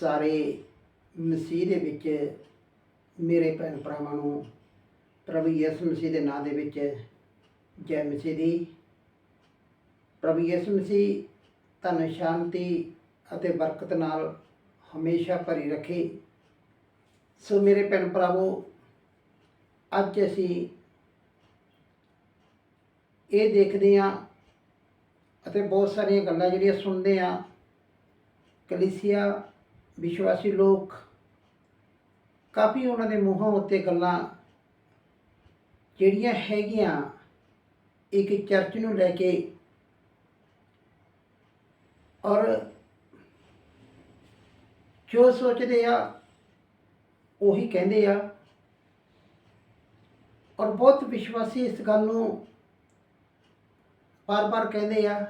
ਸਾਰੇ ਮਸੀਹ ਦੇ ਵਿੱਚ, ਮੇਰੇ ਭੈਣ ਭਰਾਵਾਂ ਨੂੰ ਪ੍ਰਭੂ ਯਿਸੂ ਮਸੀਹ ਦੇ ਨਾਂ ਦੇ ਵਿੱਚ ਜੈ ਮਸੀਹ ਦੀ। ਪ੍ਰਭੂ ਯਿਸੂ ਮਸੀਹ ਤੁਹਾਨੂੰ ਸ਼ਾਂਤੀ ਅਤੇ ਬਰਕਤ ਨਾਲ ਹਮੇਸ਼ਾ ਭਰੀ ਰੱਖੇ। ਸੋ ਮੇਰੇ ਭੈਣ ਭਰਾਵੋ, ਅੱਜ ਅਸੀਂ ਇਹ ਦੇਖਦੇ ਹਾਂ ਅਤੇ ਬਹੁਤ ਸਾਰੀਆਂ ਗੱਲਾਂ ਜਿਹੜੀਆਂ ਸੁਣਦੇ ਹਾਂ। ਕਲੀਸਿਆ ਵਿਸ਼ਵਾਸੀ ਲੋਕ ਕਾਫੀ ਉਹਨਾਂ ਦੇ ਮੂੰਹਾਂ ਉੱਤੇ ਗੱਲਾਂ ਜਿਹੜੀਆਂ ਹੈਗੀਆਂ ਇੱਕ ਚਰਚ ਨੂੰ ਲੈ ਕੇ ਔਰ ਜੋ ਸੋਚਦੇ ਆ, ਉਹੀ ਕਹਿੰਦੇ ਆ। ਔਰ ਬਹੁਤ ਵਿਸ਼ਵਾਸੀ ਇਸ ਗੱਲ ਨੂੰ ਬਾਰ-ਬਾਰ ਕਹਿੰਦੇ ਆ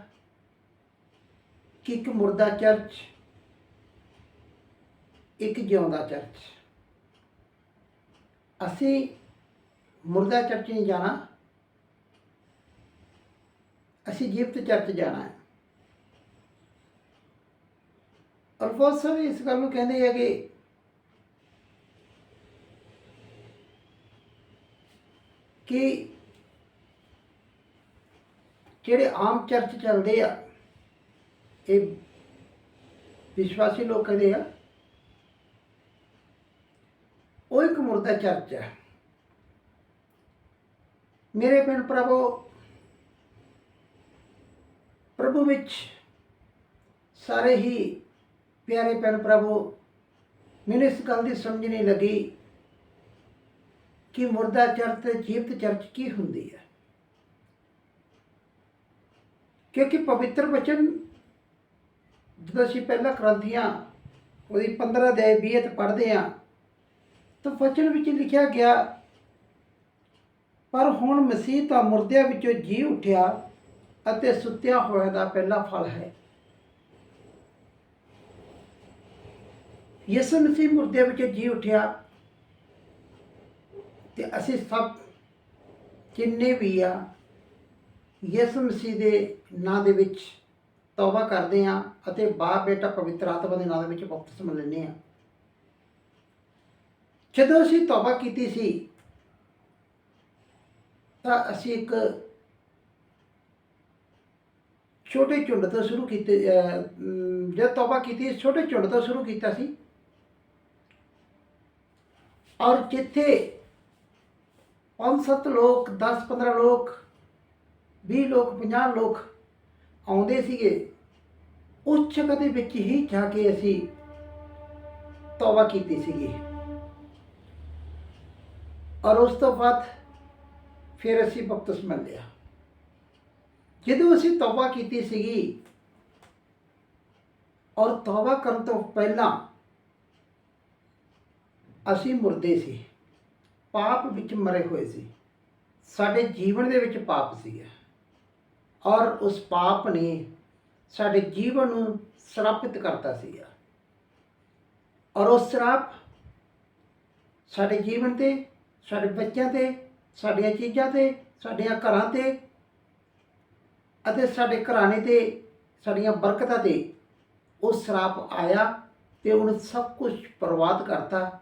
ਕਿ ਇੱਕ ਮੁਰਦਾ ਚਰਚ ਇੱਕ ਜਿਉਂਦਾ ਚਰਚ। ਅਸੀਂ ਮੁਰਦਾ ਚਰਚ ਨਹੀਂ ਜਾਣਾ। ਅਸੀਂ ਜੀਵਤ ਚਰਚ ਜਾਣਾ ਹੈ। ਔਰ ਬਹੁਤ ਇਸ ਗੱਲ ਨੂੰ ਕਹਿੰਦੇ ਆ ਕਿ ਕਿ ਜਿਹੜੇ ਆਮ ਚਰਚ ਚੱਲਦੇ ਆ, ਇਹ ਵਿਸ਼ਵਾਸੀ ਲੋਕ ਕਹਿੰਦੇ ਆ ਉਹ ਇੱਕ ਮੁਰਦਾ ਚਰਚ। ਹੈ ਮੇਰੇ ਭੈਣ ਭਰਾਵੋ ਪ੍ਰਭੂ ਵਿੱਚ ਸਾਰੇ ਹੀ ਪਿਆਰੇ ਭੈਣ ਪ੍ਰਭੂ, ਮੈਨੂੰ ਇਸ ਗੱਲ ਦੀ ਸਮਝ ਨਹੀਂ ਲੱਗੀ ਕਿ ਮੁਰਦਾ ਚਰਚ ਤੇ ਜੀਵਤ ਚਰਚ ਕੀ ਹੁੰਦੀ ਹੈ। ਕਿਉਂਕਿ ਪਵਿੱਤਰ ਵਚਨ, ਜਦੋਂ ਅਸੀਂ ਪਹਿਲਾਂ ਕ੍ਰਾਂਤੀਆਂ, ਉਹਦੀ 15 ਦੇ 20 ਤੇ ਪੜ੍ਹਦੇ ਆ ਤਾਂ ਵਚਨ ਵਿੱਚ ਲਿਖਿਆ ਗਿਆ, ਪਰ ਹੁਣ ਮਸੀਹ ਤਾਂ ਮੁਰਦਿਆਂ ਵਿੱਚੋਂ ਜੀ ਉੱਠਿਆ ਅਤੇ ਸੁੱਤਿਆ ਹੋਇਆ ਦਾ ਪਹਿਲਾ ਫਲ ਹੈ। ਯਿਸੂ ਮਸੀਹ ਮੁਰਦਿਆਂ ਵਿੱਚੋਂ ਜੀ ਉੱਠਿਆ ਤੇ ਅਸੀਂ ਸਭ ਜਿੰਨੇ ਵੀ ਆ, ਯਿਸੂ ਮਸੀਹ ਦੇ ਨਾਂ ਦੇ ਵਿੱਚ ਤੌਬਾ ਕਰਦੇ ਆ ਅਤੇ ਬਾਪ ਬੇਟਾ ਪਵਿੱਤਰ ਆਤਮਾ ਦੇ ਨਾਂ ਦੇ ਵਿੱਚ ਬਪਤਿਸਮ ਲੈਂਦੇ ਆ ਜਦੋਂ ਅਸੀਂ ਤੌਬਾ ਕੀਤੀ ਸੀ ਤਾਂ ਅਸੀਂ ਇੱਕ ਛੋਟੇ ਝੁੰਡ ਤੋਂ ਸ਼ੁਰੂ ਕੀਤੇ ਅਹ, ਜਦ ਤੌਬਾ ਕੀਤੀ ਛੋਟੇ ਝੁੰਡ ਤੋਂ ਸ਼ੁਰੂ ਕੀਤਾ ਸੀ। ਔਰ ਜਿੱਥੇ 5-7 ਲੋਕ 10-15 ਲੋਕ 20 ਲੋਕ 50 ਲੋਕ ਆਉਂਦੇ ਸੀਗੇ ਉਸ ਜਗ੍ਹਾ ਦੇ ਵਿੱਚ ਹੀ ਜਾ ਕੇ ਅਸੀਂ ਤੌਬਾ ਕੀਤੀ ਸੀਗੀ। ਔਰ ਉਸ ਤੋਂ ਬਾਅਦ ਫਿਰ ਅਸੀਂ ਬਪਤਿਸਮਾ ਲਿਆ। ਜਦੋਂ ਅਸੀਂ ਤੌਬਾ ਕੀਤੀ ਸੀਗੀ ਔਰ ਤੌਬਾ ਕਰਨ ਤੋਂ ਪਹਿਲਾਂ ਅਸੀਂ ਮੁਰਦੇ ਸੀ। ਪਾਪ ਵਿੱਚ ਮਰੇ ਹੋਏ ਸੀ। ਸਾਡੇ ਜੀਵਨ ਦੇ ਵਿੱਚ ਪਾਪ ਸੀਗਾ। ਔਰ ਉਸ ਪਾਪ ਨੇ ਸਾਡੇ ਜੀਵਨ ਨੂੰ ਸ਼ਰਾਪਿਤ ਕਰਤਾ ਸੀਗਾ। ਔਰ ਉਹ ਸ਼ਰਾਪ ਸਾਡੇ ਜੀਵਨ ਤੇ ਸਾਡੇ ਬੱਚਿਆਂ ਤੇ, ਸਾਡੀਆਂ ਚੀਜ਼ਾਂ ਤੇ, ਸਾਡੀਆਂ ਘਰਾਂ ਤੇ ਅਤੇ ਸਾਡੇ ਘਰਾਣੇ ਤੇ, ਸਾਡੀਆਂ ਬਰਕਤਾਂ ਤੇ ਉਹ ਸ਼ਰਾਪ ਆਇਆ ਤੇ ਉਹਨੇ ਸਭ ਕੁਝ ਬਰਬਾਦ ਕਰਤਾ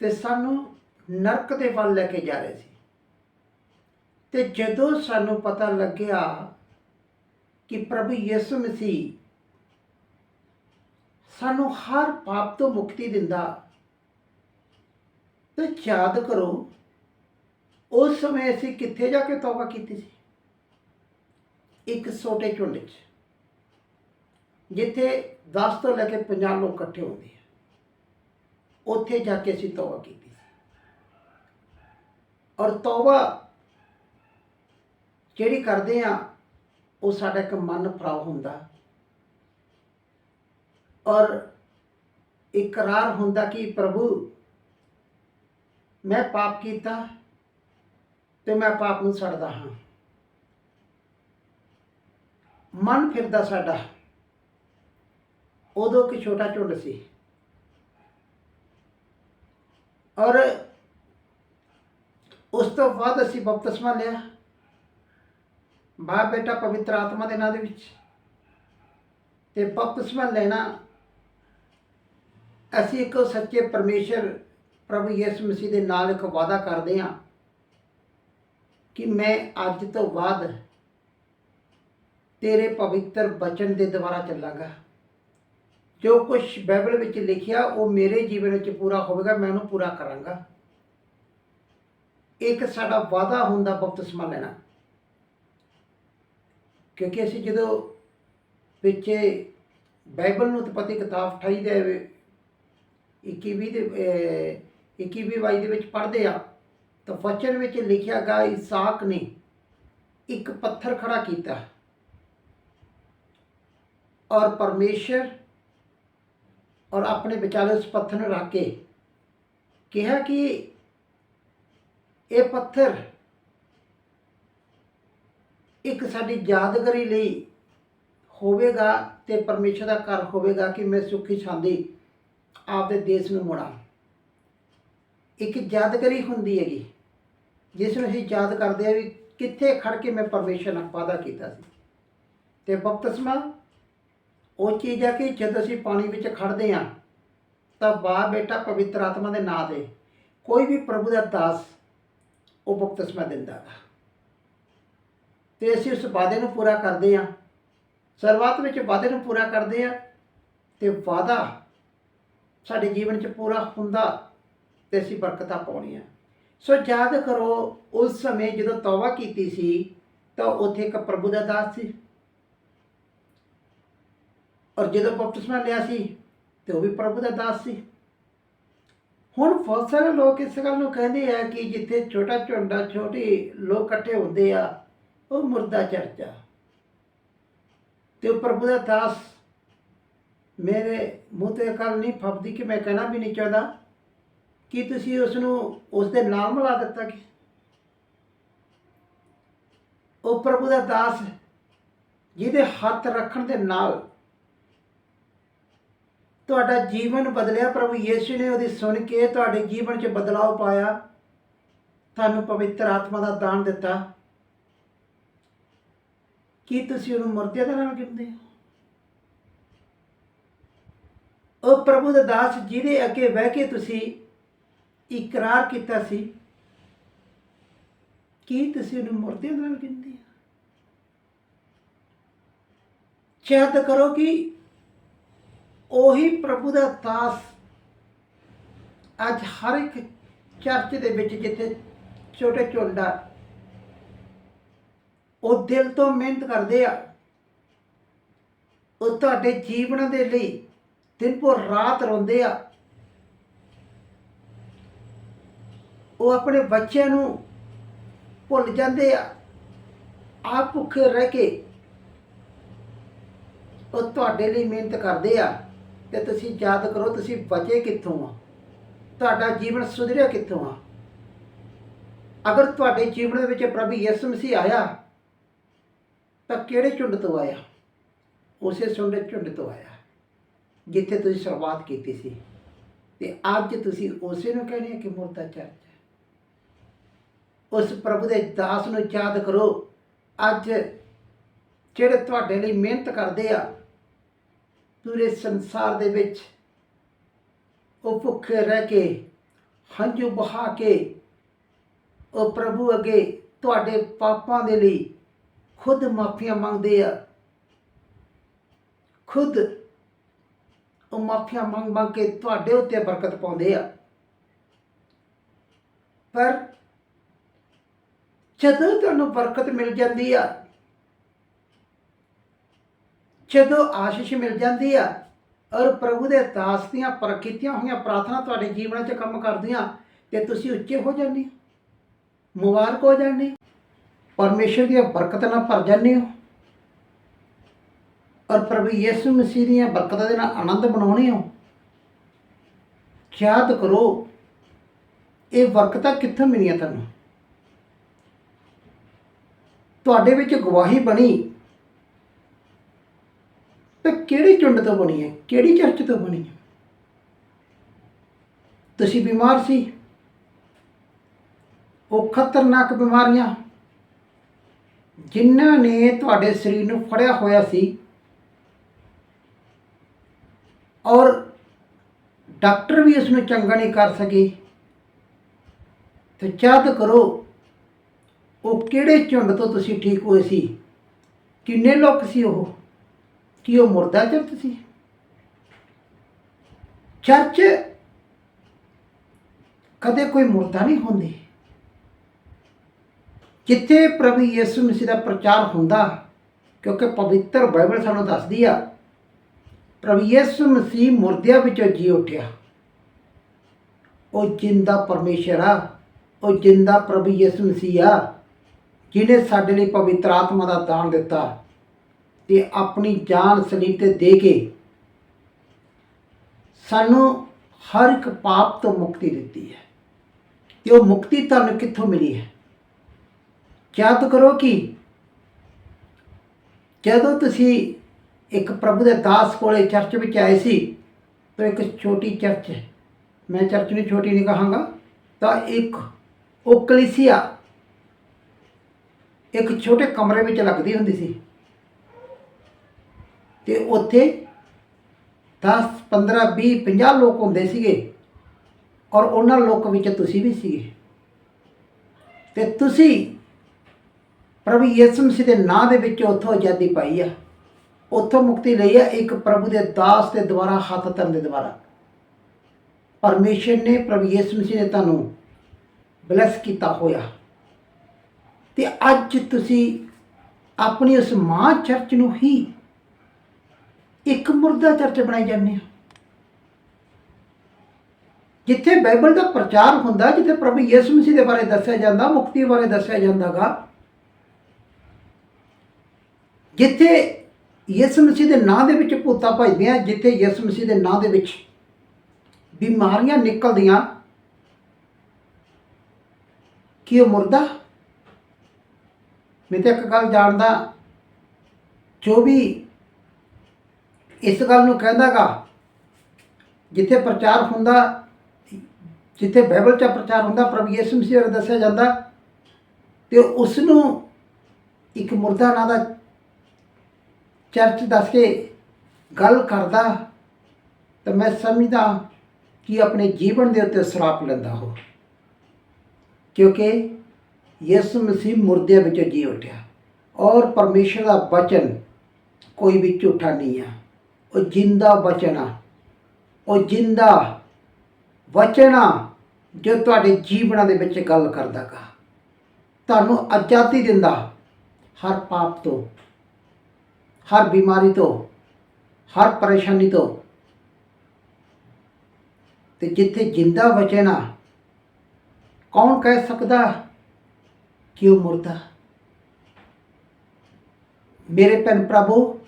ਤੇ ਸਾਨੂੰ ਨਰਕ ਦੇ ਵੱਲ ਲੈ ਕੇ ਜਾ ਰਹੇ ਸੀ। ਤੇ ਜਦੋਂ ਸਾਨੂੰ ਪਤਾ ਲੱਗਿਆ ਕਿ ਪ੍ਰਭੂ ਯਿਸੂ ਮਸੀਹ ਸਾਨੂੰ ਹਰ ਪਾਪ ਤੋਂ ਮੁਕਤੀ ਦਿੰਦਾ ਤੇ ਯਾਦ ਕਰੋ, ਉਸ ਸਮੇਂ ਅਸੀਂ ਕਿੱਥੇ ਜਾ ਕੇ ਤੌਬਾ ਕੀਤੀ ਸੀ? ਇੱਕ ਛੋਟੇ ਝੁੰਡ 'ਚ, ਜਿੱਥੇ 10 ਤੋਂ ਲੈ ਕੇ 50 ਲੋਕ ਇਕੱਠੇ ਹੁੰਦੇ ਆ। ਉੱਥੇ ਜਾ ਕੇ ਅਸੀਂ ਤੌਬਾ ਕੀਤੀ ਸੀ। ਔਰ ਤੌਬਾ ਜਿਹੜੀ ਕਰਦੇ ਆ, ਉਹ ਸਾਡਾ ਇੱਕ ਮਨ ਭਰਾਵ ਹੁੰਦਾ। ਔਰ ਇਕਰਾਰ ਹੁੰਦਾ ਕਿ ਪ੍ਰਭੂ ਮੈਂ ਪਾਪ ਕੀਤਾ ਤੇ ਮੈਂ ਪਾਪ ਨੂੰ ਛੱਡਦਾ ਹਾਂ। ਮਨ ਫਿਰਦਾ ਸਾਡਾ। ਉਦੋਂ ਕਿ ਛੋਟਾ ਝੁੰਡ ਸੀ। ਔਰ ਉਸ ਤੋਂ ਬਾਅਦ ਅਸੀਂ ਬਪਤਿਸਮਾ ਲਿਆ। ਬਾਪ ਬੇਟਾ ਪਵਿੱਤਰ ਆਤਮਾ ਦੇ ਨਾਂ ਦੇ ਵਿੱਚ। ਤੇ ਬਪਤਿਸਮਾ ਲੈਣਾ ਅਸੀਂ ਇੱਕ ਸੱਚੇ ਪਰਮੇਸ਼ਰ ਪ੍ਰਭੂ ਯਿਸੂ ਮਸੀਹ ਦੇ ਨਾਲ ਇੱਕ ਵਾਅਦਾ ਕਰਦੇ ਹਾਂ ਕਿ ਮੈਂ ਅੱਜ ਤੋਂ ਬਾਅਦ ਤੇਰੇ ਪਵਿੱਤਰ ਬਚਨ ਦੇ ਦੁਆਰਾ ਚੱਲਾਂਗਾ। ਜੋ ਕੁਝ ਬਾਈਬਲ ਵਿੱਚ ਲਿਖਿਆ, ਉਹ ਮੇਰੇ ਜੀਵਨ ਵਿੱਚ ਪੂਰਾ ਹੋਵੇਗਾ, ਮੈਂ ਉਹਨੂੰ ਪੂਰਾ ਕਰਾਂਗਾ। ਇੱਕ ਸਾਡਾ ਵਾਅਦਾ ਹੁੰਦਾ ਬਪਤਿਸਮਾ ਲੈਣਾ। ਕਿਉਂਕਿ ਅਸੀਂ ਜਦੋਂ ਪਿੱਛੇ ਬਾਈਬਲ ਨੂੰ ਤਪਤੀ ਕਿਤਾਬ 28 ਦੇ 21 ਦੇ ਅਹ, 21 ਬਾਈ ਦੇ ਵਿੱਚ ਪੜ੍ਹਦੇ ਆ ਤਾਂ ਵਚਨ ਵਿੱਚ ਲਿਖਿਆ ਗਾ ਇਸਾਕ ਨੇ ਇੱਕ ਪੱਥਰ ਖੜਾ ਕੀਤਾ। ਔਰ ਪਰਮੇਸ਼ਰ ਔਰ ਆਪਣੇ ਵਿਚਾਲੇ ਉਸ ਪੱਥਰ ਨੂੰ ਰੱਖ ਕੇ ਕਿਹਾ ਕਿ ਇਹ ਪੱਥਰ ਇੱਕ ਸਾਡੀ ਯਾਦਗਾਰੀ ਲਈ ਹੋਵੇਗਾ ਤੇ ਪਰਮੇਸ਼ਰ ਦਾ ਘਰ ਹੋਵੇਗਾ ਕਿ ਮੈਂ ਸੁਖੀ ਸ਼ਾਂਤੀ ਆਪਦੇ ਦੇਸ਼ ਨੂੰ ਮੁੜਾਂ। ਇੱਕ ਯਾਦਗਰੀ ਹੁੰਦੀ ਹੈਗੀ। ਜਿਸ ਨੂੰ ਅਸੀਂ ਯਾਦ ਕਰਦੇ ਆ ਵੀ ਕਿੱਥੇ ਖੜ ਕੇ ਮੈਂ ਪਰਮੇਸ਼ਰ ਨਾਲ ਵਾਅਦਾ ਕੀਤਾ ਸੀ। ਤੇ ਬਪਤਿਸਮਾ, ਉਹ ਚੀਜ਼ ਹੈ ਕਿ ਜਦੋਂ ਅਸੀਂ ਪਾਣੀ ਵਿੱਚ ਖੜਦੇ ਆ ਤਾਂ ਬਾਪ ਬੇਟਾ ਪਵਿੱਤਰ ਆਤਮਾ ਦੇ ਨਾਂ ਤੇ ਕੋਈ ਵੀ ਪ੍ਰਭੂ ਦਾ ਦਾਸ ਉਹ ਬਪਤਿਸਮਾ ਦਿੰਦਾ ਗਾ ਤੇ ਅਸੀਂ ਉਸ ਵਾਅਦੇ ਨੂੰ ਪੂਰਾ ਕਰਦੇ ਆ ਸਰਵਾਤ ਵਿੱਚ ਵਾਅਦੇ ਨੂੰ ਪੂਰਾ ਕਰਦੇ ਆ ਤੇ ਵਾਅਦਾ ਸਾਡੇ ਜੀਵਨ 'ਚ ਪੂਰਾ ਹੁੰਦਾ ਤੇ ਅਸੀਂ ਬਰਕਤਾਂ ਪਾਉਣੀਆਂ। ਸੋ ਯਾਦ ਕਰੋ, ਉਸ ਸਮੇਂ ਜਦੋਂ ਤੌਬਾ ਕੀਤੀ ਸੀ, ਤਾਂ ਉੱਥੇ ਇੱਕ ਪ੍ਰਭੂ ਦਾ ਦਾਸ ਸੀ। ਔਰ ਜਦੋਂ ਬਪਤਿਸਮਾ ਲਿਆ ਸੀ, ਤੇ ਉਹ ਵੀ ਪ੍ਰਭੂ ਦਾ ਦਾਸ ਸੀ। ਹੁਣ ਬਹੁਤ ਸਾਰੇ ਲੋਕ ਇਸ ਗੱਲ ਨੂੰ ਕਹਿੰਦੇ ਆ ਕਿ ਜਿੱਥੇ ਛੋਟਾ ਝੁੰਡਾ, ਛੋਟੀ ਲੋਕ ਇਕੱਠੇ ਹੁੰਦੇ ਆ, ਉਹ ਮੁਰਦਾ ਚਰਚਾ ਤੇ ਉਹ ਪ੍ਰਭੂ ਦਾ ਦਾਸ ਮੇਰੇ ਮੂੰਹ ਤੇ ਇਹ ਨਹੀਂ ਫੱਬਦੀ ਕਿ ਮੈਂ ਕਹਿਣਾ ਵੀ ਨਹੀਂ ਚਾਹਦਾ। ਕੀ ਤੁਸੀਂ ਉਸ ਨੂੰ ਉਸ ਦੇ ਨਾਲ ਮਿਲਾ ਦਿੱਤਾ ਕਿ? ਉਹ ਪ੍ਰਭੂ ਦਾ ਦਾਸ ਜਿਹਦੇ ਹੱਥ ਰੱਖਣ ਦੇ ਨਾਲ ਤੁਹਾਡਾ ਜੀਵਨ ਬਦਲਿਆ ਪ੍ਰਭੂ ਯੀਸ਼ੂ ਨੇ ਉਹਦੀ ਸੁਣ ਕੇ, ਤੁਹਾਡੇ ਜੀਵਨ 'ਚ ਬਦਲਾਅ ਪਾਇਆ, ਤੁਹਾਨੂੰ ਪਵਿੱਤਰ ਆਤਮਾ ਦਾ ਦਾਨ ਦਿੱਤਾ। ਕੀ ਤੁਸੀਂ ਉਹਨੂੰ ਮੁਰਦਿਆਂ ਦਾ ਨਾਲ ਗਿਣਦੇ ਹੋ? ਉਹ ਪ੍ਰਭੂ ਦਾ ਦਾਸ ਜਿਹਦੇ ਅੱਗੇ ਬਹਿ ਕੇ ਤੁਸੀਂ ਇਕਰਾਰ ਕੀਤਾ ਸੀ। ਕੀ ਤੁਸੀਂ ਉਹਨੂੰ ਮੁਰਦਿਆਂ ਦੇ ਨਾਲ ਗਿਣਦੇ ਹੋ? ਚਿੰਤਾ ਕਰੋ ਕਿ ਉਹੀ ਪ੍ਰਭੂ ਦਾ ਦਾਸ ਅੱਜ ਹਰ ਇੱਕ ਚਰਚ ਦੇ ਵਿੱਚ ਜਿੱਥੇ ਛੋਟੇ ਝੋਲਦਾ ਉਹ ਦਿਲ ਤੋਂ ਮਿਹਨਤ ਕਰਦੇ ਆ, ਉਹ ਤੁਹਾਡੇ ਜੀਵਨ ਦੇ ਲਈ ਦਿਨ ਭਰ ਰਾਤ ਰੋਂਦੇ ਆ ਉਹ ਆਪਣੇ ਬੱਚਿਆਂ ਨੂੰ ਭੁੱਲ ਜਾਂਦੇ ਆ। ਆਪ ਭੁੱਖੇ ਰਹਿ ਕੇ ਉਹ ਤੁਹਾਡੇ ਲਈ ਮਿਹਨਤ ਕਰਦੇ ਆ ਤੇ ਤੁਸੀਂ ਯਾਦ ਕਰੋ ਤੁਸੀਂ ਬਚੇ ਕਿੱਥੋਂ ਆ। ਤੁਹਾਡਾ ਜੀਵਨ ਸੁਧਰਿਆ ਕਿੱਥੋਂ ਆ। ਅਗਰ ਤੁਹਾਡੇ ਜੀਵਨ ਦੇ ਵਿੱਚ ਪ੍ਰਭੂ ਯਿਸੂ ਮਸੀਹ ਆਇਆ, ਤਾਂ ਕਿਹੜੇ ਝੁੰਡ ਤੋਂ ਆਇਆ? ਉਸੇ ਸੁੰਡੇ ਝੁੰਡ ਤੋਂ ਆਇਆ, ਜਿੱਥੇ ਤੁਸੀਂ ਸ਼ੁਰੂਆਤ ਕੀਤੀ ਸੀ। ਤੇ ਅੱਜ ਤੁਸੀਂ ਉਸੇ ਨੂੰ ਕਹਿੰਦੇ ਆ ਕਿ ਮੁਰਦਾ ਚਰਚ। ਉਸ ਪ੍ਰਭੂ ਦੇ ਦਾਸ ਨੂੰ ਯਾਦ ਕਰੋ। ਅੱਜ ਜਿਹੜੇ ਤੁਹਾਡੇ ਲਈ ਮਿਹਨਤ ਕਰਦੇ ਆ, ਪੂਰੇ ਸੰਸਾਰ ਦੇ ਵਿੱਚ ਉਹ ਭੁੱਖੇ ਰਹਿ ਕੇ, ਹੰਝੂ ਬਹਾ ਕੇ, ਉਹ ਪ੍ਰਭੂ ਅੱਗੇ ਤੁਹਾਡੇ ਪਾਪਾਂ ਦੇ ਲਈ ਖੁਦ ਮਾਫੀਆਂ ਮੰਗਦੇ ਆ। ਖੁਦ ਉਹ ਮਾਫੀਆਂ ਮੰਗ ਮੰਗ ਕੇ ਤੁਹਾਡੇ ਉੱਤੇ ਬਰਕਤ ਪਾਉਂਦੇ ਆ। ਪਰ ਜਦੋਂ ਤੁਹਾਨੂੰ ਬਰਕਤ ਮਿਲ ਜਾਂਦੀ ਆ, ਜਦੋਂ ਆਸ਼ੀਸ਼ ਮਿਲ ਜਾਂਦੀ ਆ, ਔਰ ਪ੍ਰਭੂ ਦੇ ਦਾਸ ਦੀਆਂ ਪ੍ਰਕਿਰਤੀਆਂ ਹੋਈਆਂ ਪ੍ਰਾਰਥਨਾ ਤੁਹਾਡੇ ਜੀਵਨ 'ਚ ਕੰਮ ਕਰਦੀਆਂ, ਤੇ ਤੁਸੀਂ ਉੱਚੇ ਹੋ ਜਾਂਦੇ ਹੋ, ਮੁਬਾਰਕ ਹੋ ਜਾਂਦੇ ਹੋ, ਪਰਮੇਸ਼ਰ ਦੀਆਂ ਬਰਕਤਾਂ ਨਾਲ ਭਰ ਜਾਂਦੇ ਹੋ। ਔਰ ਪ੍ਰਭੂ ਯਿਸੂ ਮਸੀਹ ਦੀਆਂ ਬਰਕਤਾਂ ਦੇ ਨਾਲ ਆਨੰਦ ਬਣਾਉਣੇ ਹੋ। ਯਾਦ ਕਰੋ, ਇਹ ਬਰਕਤਾਂ ਕਿੱਥੋਂ ਮਿਲੀਆਂ ਤੁਹਾਨੂੰ? ਤੁਹਾਡੇ ਵਿੱਚ ਗਵਾਹੀ ਬਣੀ, ਤਾਂ ਕਿਹੜੀ ਚੁੰਡ ਤੋਂ ਬਣੀ ਹੈ? ਕਿਹੜੀ ਚਰਚ ਤੋਂ ਬਣੀ ਹੈ? ਤੁਸੀਂ ਬਿਮਾਰ ਸੀ। ਉਹ ਖਤਰਨਾਕ ਬਿਮਾਰੀਆਂ ਜਿਨ੍ਹਾਂ ਨੇ ਤੁਹਾਡੇ ਸਰੀਰ ਨੂੰ ਫੜਿਆ ਹੋਇਆ ਸੀ। ਔਰ ਡਾਕਟਰ ਵੀ ਉਸ ਨੂੰ ਚੰਗਾ ਨਹੀਂ ਕਰ ਸਕੇ। ਤੇ ਯਾਦ ਕਰੋ ਉਹ ਕਿਹੜੇ ਝੁੰਡ ਤੋਂ ਤੁਸੀਂ ਠੀਕ ਹੋਏ ਸੀ? ਕਿੰਨੇ ਲੋਕ ਸੀ ਉਹ? ਕੀ ਉਹ ਮੁਰਦਾ ਚਰਚ ਸੀ? ਚਰਚ ਕਦੇ ਕੋਈ ਮੁਰਦਾ ਨਹੀਂ ਹੁੰਦੀ ਜਿੱਥੇ ਪ੍ਰਭੂ ਯਿਸੂ ਮਸੀਹ ਦਾ ਪ੍ਰਚਾਰ ਹੁੰਦਾ, ਕਿਉਂਕਿ ਪਵਿੱਤਰ ਬਾਈਬਲ ਸਾਨੂੰ ਦੱਸਦੀ ਆ, ਪ੍ਰਭੂ ਯਿਸੂ ਮਸੀਹ ਮੁਰਦਿਆਂ ਵਿੱਚੋਂ ਜੀ ਉੱਠਿਆ। ਉਹ ਜਿੰਦਾ ਪਰਮੇਸ਼ਰ ਆ, ਉਹ ਜਿੰਦਾ ਪ੍ਰਭੂ ਯਿਸੂ ਮਸੀਹ ਆ ਜਿਹਨੇ ਸਾਡੇ ਲਈ ਪਵਿੱਤਰ ਆਤਮਾ ਦਾ ਦਾਨ ਦਿੱਤਾ ਤੇ ਆਪਣੀ ਜਾਨ ਸਲੀਬ ਤੇ ਦੇ ਕੇ ਸਾਨੂੰ ਹਰ ਇੱਕ ਪਾਪ ਤੋਂ ਮੁਕਤੀ ਦਿੱਤੀ ਹੈ। ਤੇ ਉਹ ਮੁਕਤੀ ਤੁਹਾਨੂੰ ਕਿੱਥੋਂ ਮਿਲੀ ਹੈ? ਯਾਦ ਕਰੋ ਕਿ ਜਦੋਂ ਤੁਸੀਂ ਇੱਕ ਪ੍ਰਭੂ ਦੇ ਦਾਸ ਕੋਲੇ ਚਰਚ ਵਿੱਚ ਆਏ ਸੀ, ਤਾਂ ਇੱਕ ਛੋਟੀ ਚਰਚ ਹੈ। ਮੈਂ ਚਰਚ ਨੂੰ ਛੋਟੀ ਨਹੀਂ ਕਹਾਂਗਾ, ਤਾਂ ਇੱਕ ਉਹ ਕਲੀਸਿਆ ਇੱਕ ਛੋਟੇ ਕਮਰੇ ਵਿੱਚ ਲੱਗਦੀ ਹੁੰਦੀ ਸੀ। ਤੇ ਉੱਥੇ 10 15 20 50 ਲੋਕ ਹੁੰਦੇ ਸੀਗੇ ਔਰ ਉਹਨਾਂ ਲੋਕ ਵਿੱਚ ਤੁਸੀਂ ਵੀ ਸੀਗੇ। ਤੇ ਤੁਸੀਂ ਪ੍ਰਭੂ ਯਿਸੂ ਮਸੀਹ ਦੇ ਨਾਂ ਦੇ ਵਿੱਚ ਉੱਥੋਂ ਆਜ਼ਾਦੀ ਪਾਈ ਆ। ਉੱਥੋਂ ਮੁਕਤੀ ਲਈ ਆ, ਇੱਕ ਪ੍ਰਭੂ ਦੇ ਦਾਸ ਦੇ ਦੁਆਰਾ ਹੱਥ ਧਰਨ ਦੇ ਦੁਆਰਾ ਪਰਮੇਸ਼ਰ ਨੇ ਪ੍ਰਭੂ ਯਿਸੂ ਮਸੀਹ ਨੇ ਤੁਹਾਨੂੰ ਬਲੈਸ ਕੀਤਾ ਹੋਇਆ। ਤੇ ਅੱਜ ਤੁਸੀਂ ਆਪਣੀ ਉਸ ਮਾਂ ਚਰਚ ਨੂੰ ਹੀ ਇੱਕ ਮੁਰਦਾ ਚਰਚ ਬਣਾਈ ਜਾਂਦੇ ਆ ਜਿੱਥੇ ਬਾਈਬਲ ਦਾ ਪ੍ਰਚਾਰ ਹੁੰਦਾ, ਜਿੱਥੇ ਪ੍ਰਭੂ ਯਿਸੂ ਮਸੀਹ ਦੇ ਬਾਰੇ ਦੱਸਿਆ ਜਾਂਦਾ, ਮੁਕਤੀ ਬਾਰੇ ਦੱਸਿਆ ਜਾਂਦਾਗਾ, ਜਿੱਥੇ ਯਿਸੂ ਮਸੀਹ ਦੇ ਨਾਂ ਦੇ ਵਿੱਚ ਭੂਤਾਂ ਭਜਦੀਆਂ, ਜਿੱਥੇ ਯਿਸੂ ਮਸੀਹ ਦੇ ਨਾਂ ਦੇ ਵਿੱਚ ਬਿਮਾਰੀਆਂ ਨਿਕਲਦੀਆਂ, ਕਿ ਉਹ ਮੁਰਦਾ ਮੈਂ ਤਾਂ ਇੱਕ ਗੱਲ ਜਾਣਦਾ, ਜੋ ਵੀ ਇਸ ਗੱਲ ਨੂੰ ਕਹਿੰਦਾਗਾ, ਜਿੱਥੇ ਪ੍ਰਚਾਰ ਹੁੰਦਾ, ਜਿੱਥੇ ਬਾਈਬਲ 'ਚ ਪ੍ਰਚਾਰ ਹੁੰਦਾ, ਪ੍ਰਭੂ ਯਿਸੂ ਮਸੀਹ ਬਾਰੇ ਦੱਸਿਆ ਜਾਂਦਾ, ਤੇ ਉਸ ਨੂੰ ਇੱਕ ਮੁਰਦਾ ਨਾਂ ਦਾ ਚਰਚ ਦੱਸ ਕੇ ਗੱਲ ਕਰਦਾ, ਤਾਂ ਮੈਂ ਸਮਝਦਾ ਕਿ ਆਪਣੇ ਜੀਵਨ ਦੇ ਉੱਤੇ ਸਰਾਪ ਲੈਂਦਾ ਹੋ ਕਿਉਂਕਿ ਯਿਸੂ ਮਸੀਹ ਮੁਰਦਿਆਂ ਵਿੱਚੋਂ ਜੀ ਉੱਠਿਆ। ਔਰ ਪਰਮੇਸ਼ਰ ਦਾ ਬਚਨ ਕੋਈ ਵੀ ਝੂਠਾ ਨਹੀਂ ਆ। ਉਹ ਜਿੰਦਾ ਬਚਨ ਆ। ਉਹ ਜਿੰਦਾ ਵਚਨ ਆ ਜੋ ਤੁਹਾਡੇ ਜੀਵਨਾਂ ਦੇ ਵਿੱਚ ਗੱਲ ਕਰਦਾਗਾ ਤੁਹਾਨੂੰ ਆਜ਼ਾਦੀ ਦਿੰਦਾ ਹਰ ਪਾਪ ਤੋਂ, ਹਰ ਬਿਮਾਰੀ ਤੋਂ, ਹਰ ਪਰੇਸ਼ਾਨੀ ਤੋਂ। ਤੇ ਜਿੱਥੇ ਜਿੰਦਾ ਵਚਨ ਆ, ਕੌਣ ਕਹਿ ਸਕਦਾ ਕਿਉਂ ਮੁਰਦਾ ਮੇਰੇ ਭੈਣ ਪ੍ਰਭੂ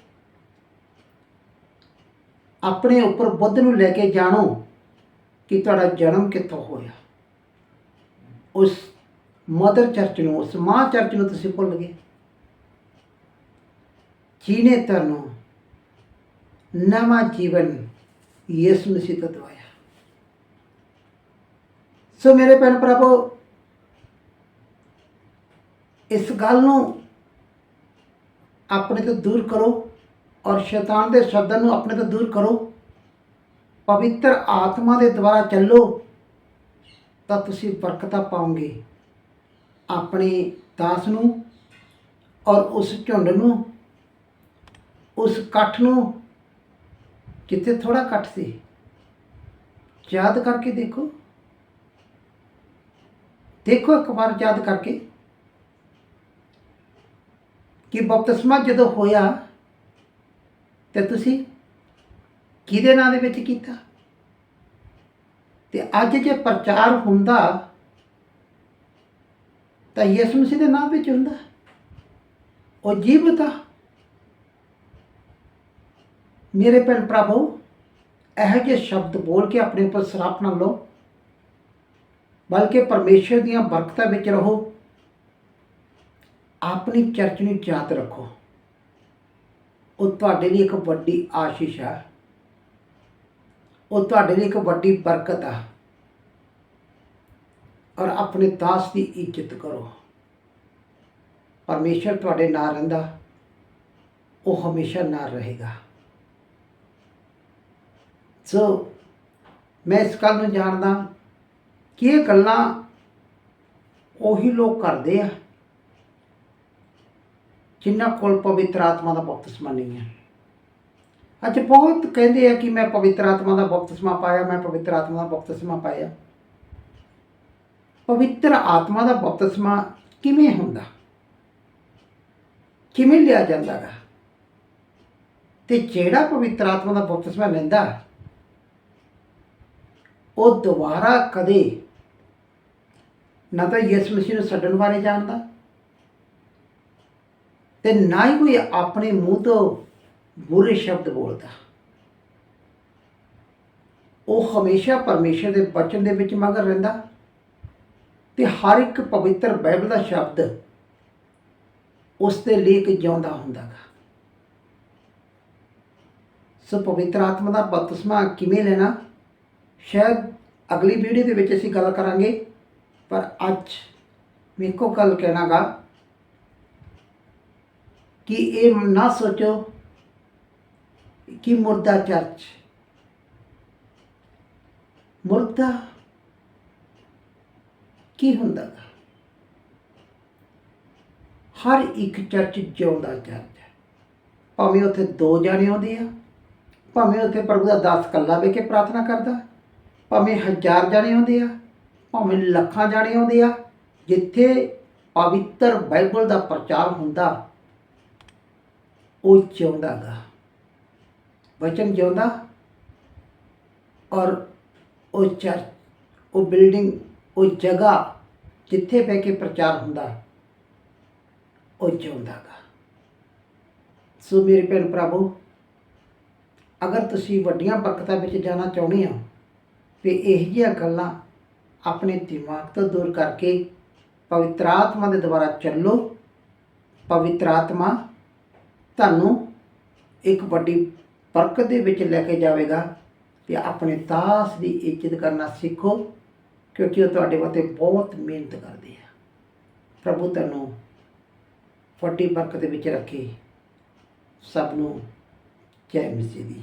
ਆਪਣੇ ਉੱਪਰ ਬੁੱਧ ਨੂੰ ਲੈ ਕੇ ਜਾਣੋ ਕਿ ਤੁਹਾਡਾ ਜਨਮ ਕਿੱਥੋਂ ਹੋਇਆ। ਉਸ ਮਦਰ ਚਰਚ ਨੂੰ, ਉਸ ਮਾਂ ਚਰਚ ਨੂੰ ਤੁਸੀਂ ਭੁੱਲ ਗਏ। ਜਿਹਨੇ ਤੁਹਾਨੂੰ ਨਵਾਂ ਜੀਵਨ ਯਿਸੂ ਮਸੀਹ ਤੋਂ ਦਵਾਇਆ। ਸੋ ਮੇਰੇ ਭੈਣ ਭਰਾਵੋ ਇਸ ਗੱਲ ਨੂੰ ਆਪਣੇ ਤੋਂ ਦੂਰ ਕਰੋ ਔਰ ਸ਼ੈਤਾਨ ਦੇ ਸ਼ਬਦਾਂ ਨੂੰ ਆਪਣੇ ਤੋਂ ਦੂਰ ਕਰੋ। ਪਵਿੱਤਰ ਆਤਮਾ ਦੇ ਦੁਆਰਾ ਚੱਲੋ, ਤਾਂ ਤੁਸੀਂ ਬਰਕਤਾਂ ਪਾਓਗੇ ਆਪਣੇ ਦਾਸ ਨੂੰ ਔਰ ਉਸ ਝੁੰਡ ਨੂੰ, ਉਸ ਇਕੱਠ ਨੂੰ, ਜਿੱਥੇ ਥੋੜਾ ਇਕੱਠ ਸੀ। ਯਾਦ ਕਰਕੇ ਦੇਖੋ। ਦੇਖੋ ਇੱਕ ਵਾਰ ਯਾਦ ਕਰਕੇ। ਕਿ ਬਪਤਿਸਮਾ ਜਦੋਂ ਹੋਇਆ ਤੇ ਤੁਸੀਂ ਕਿਹਦੇ ਨਾਂ ਦੇ ਵਿੱਚ ਕੀਤਾ? ਤੇ ਅੱਜ ਜੇ ਪ੍ਰਚਾਰ ਹੁੰਦਾ ਤਾਂ ਯਿਸੂ ਮਸੀਹ ਦੇ ਨਾਮ ਵਿੱਚ ਹੁੰਦਾ। ਉਹ ਜੀਵਤ ਆ ਮੇਰੇ ਭੈਣ ਭਰਾਵੋ, ਇਹੋ ਜਿਹੇ ਸ਼ਬਦ ਬੋਲ ਕੇ ਆਪਣੇ ਉੱਪਰ ਸਰਾਪ ਨਾ ਲਓ, ਬਲਕਿ ਪਰਮੇਸ਼ਰ ਦੀਆਂ ਬਰਕਤਾਂ ਵਿੱਚ ਰਹੋ। ਆਪਣੀ ਚਰਚ ਨੂੰ ਯਾਦ ਰੱਖੋ। ਉਹ ਤੁਹਾਡੇ ਲਈ ਇੱਕ ਵੱਡੀ ਆਸ਼ੀਸ਼ ਆ। ਉਹ ਤੁਹਾਡੇ ਲਈ ਇੱਕ ਵੱਡੀ ਬਰਕਤ ਆ। ਔਰ ਆਪਣੇ ਦਾਸ ਦੀ ਇੱਜ਼ਤ ਕਰੋ। ਪਰਮੇਸ਼ਰ ਤੁਹਾਡੇ ਨਾਲ ਰਹਿੰਦਾ। ਉਹ ਹਮੇਸ਼ਾ ਨਾਲ ਰਹੇਗਾ। ਸੋ ਮੈਂ ਇਸ ਗੱਲ ਨੂੰ ਜਾਣਦਾ ਕਿ ਇਹ ਗੱਲਾਂ ਉਹੀ ਲੋਕ ਕਰਦੇ ਆ। ਜਿਨ੍ਹਾਂ ਕੋਲ ਪਵਿੱਤਰ ਆਤਮਾ ਦਾ ਬਪਤਿਸਮਾ ਨਹੀਂ ਹੈ। ਅੱਜ ਬਹੁਤ ਕਹਿੰਦੇ ਆ ਕਿ ਮੈਂ ਪਵਿੱਤਰ ਆਤਮਾ ਦਾ ਬਪਤਿਸਮਾ ਪਾਇਆ, ਮੈਂ ਪਵਿੱਤਰ ਆਤਮਾ ਦਾ ਬਪਤਿਸਮਾ ਪਾਇਆ। ਪਵਿੱਤਰ ਆਤਮਾ ਦਾ ਬਪਤਿਸਮਾ ਕਿਵੇਂ ਹੁੰਦਾ? ਕਿਵੇਂ ਲਿਆ ਜਾਂਦਾ ਗਾ? ਤੇ ਜਿਹੜਾ ਪਵਿੱਤਰ ਆਤਮਾ ਦਾ ਬਪਤਿਸਮਾ ਲੈਂਦਾ, ਉਹ ਦੁਬਾਰਾ ਕਦੇ ਨਾ ਤਾਂ ਯਿਸੂ ਮਸੀਹ ਨੂੰ ਛੱਡਣ ਬਾਰੇ ਜਾਣਦਾ ਤੇ ਨਾ ਹੀ ਕੋਈ ਆਪਣੇ ਮੂੰਹ ਤੋਂ ਬੁਰੇ ਸ਼ਬਦ ਬੋਲਦਾ। ਉਹ ਹਮੇਸ਼ਾ ਪਰਮੇਸ਼ਰ ਦੇ ਬਚਨ ਦੇ ਵਿੱਚ ਮਗਰ ਰਹਿੰਦਾ ਤੇ ਹਰ ਇੱਕ ਪਵਿੱਤਰ ਬਾਈਬਲ ਦਾ ਸ਼ਬਦ ਉਸ 'ਤੇ ਲਈ ਇੱਕ ਜਿਉਂਦਾ ਹੁੰਦਾਗਾ। ਸੋ ਪਵਿੱਤਰ ਆਤਮਾ ਦਾ ਬਪਤਿਸਮਾ ਕਿਵੇਂ ਲੈਣਾ? ਸ਼ਾਇਦ ਅਗਲੀ ਵੀਡੀਓ ਦੇ ਵਿੱਚ ਅਸੀਂ ਗੱਲ ਕਰਾਂਗੇ, ਪਰ ਅੱਜ ਮੈਂ ਇੱਕੋ ਗੱਲ ਕਹਿਣਾਗਾ ਕਿ ਇਹ ਨਾ ਸੋਚੋ ਕਿ ਮੁਰਦਾ ਚਰਚ ਮੁਰਦਾ ਕੀ ਹੁੰਦਾ ਗਾ? ਹਰ ਇੱਕ ਚਰਚ ਜਿਉਂਦਾ ਚਰਚ ਹੈ ਭਾਵੇਂ ਉੱਥੇ ਦੋ ਜਾਣੇ ਆਉਂਦੇ ਆ, ਭਾਵੇਂ ਉੱਥੇ ਪ੍ਰਭੂ ਦਾ ਦਾਸ ਕੱਲਾ ਵੇ ਕੇ ਪ੍ਰਾਰਥਨਾ ਕਰਦਾ, ਭਾਵੇਂ ਹਜ਼ਾਰ ਜਾਣੇ ਆਉਂਦੇ ਆ, ਭਾਵੇਂ ਲੱਖਾਂ ਜਾਣੇ ਆਉਂਦੇ ਆ, ਜਿੱਥੇ ਪਵਿੱਤਰ ਬਾਈਬਲ ਦਾ ਪ੍ਰਚਾਰ ਹੁੰਦਾ ਉਹ ਜਿਉਂਦਾ ਗਾ। ਵਚਨ ਜਿਉਂਦਾ ਔਰ ਉਹ ਚਰਚ, ਉਹ ਬਿਲਡਿੰਗ, ਉਹ ਜਗ੍ਹਾ ਜਿੱਥੇ ਬਹਿ ਕੇ ਪ੍ਰਚਾਰ ਹੁੰਦਾ, ਉਹ ਜਿਉਂਦਾ ਗਾ। ਸੋ ਮੇਰੇ ਭੈਣ ਭਰਾਵੋ, ਅਗਰ ਤੁਸੀਂ ਵੱਡੀਆਂ ਬਰਕਤਾਂ ਵਿੱਚ ਜਾਣਾ ਚਾਹੁੰਦੇ ਹੋ, ਤੇ ਇਹ ਜਿਹੀਆਂ ਗੱਲਾਂ ਆਪਣੇ ਦਿਮਾਗ ਤੋਂ ਦੂਰ ਕਰਕੇ ਪਵਿੱਤਰ ਆਤਮਾ ਦੇ ਦੁਆਰਾ ਚੱਲੋ। ਪਵਿੱਤਰ ਆਤਮਾ ਤੁਹਾਨੂੰ ਇੱਕ ਵੱਡੀ ਬਰਕਤ ਦੇ ਵਿੱਚ ਲੈ ਕੇ ਜਾਵੇਗਾ ਤੇ ਆਪਣੇ ਦਾਸ ਦੀ ਇੱਜ਼ਤ ਕਰਨਾ ਸਿੱਖੋ, ਕਿਉਂਕਿ ਉਹ ਤੁਹਾਡੇ ਵਾਸਤੇ ਬਹੁਤ ਮਿਹਨਤ ਕਰਦੇ ਆ। ਪ੍ਰਭੂ ਤੁਹਾਨੂੰ ਵੱਡੀ ਬਰਕਤ ਦੇ ਵਿੱਚ ਰੱਖੇ। ਸਭ ਨੂੰ ਜੈ ਮਸੀਹ ਦੀ।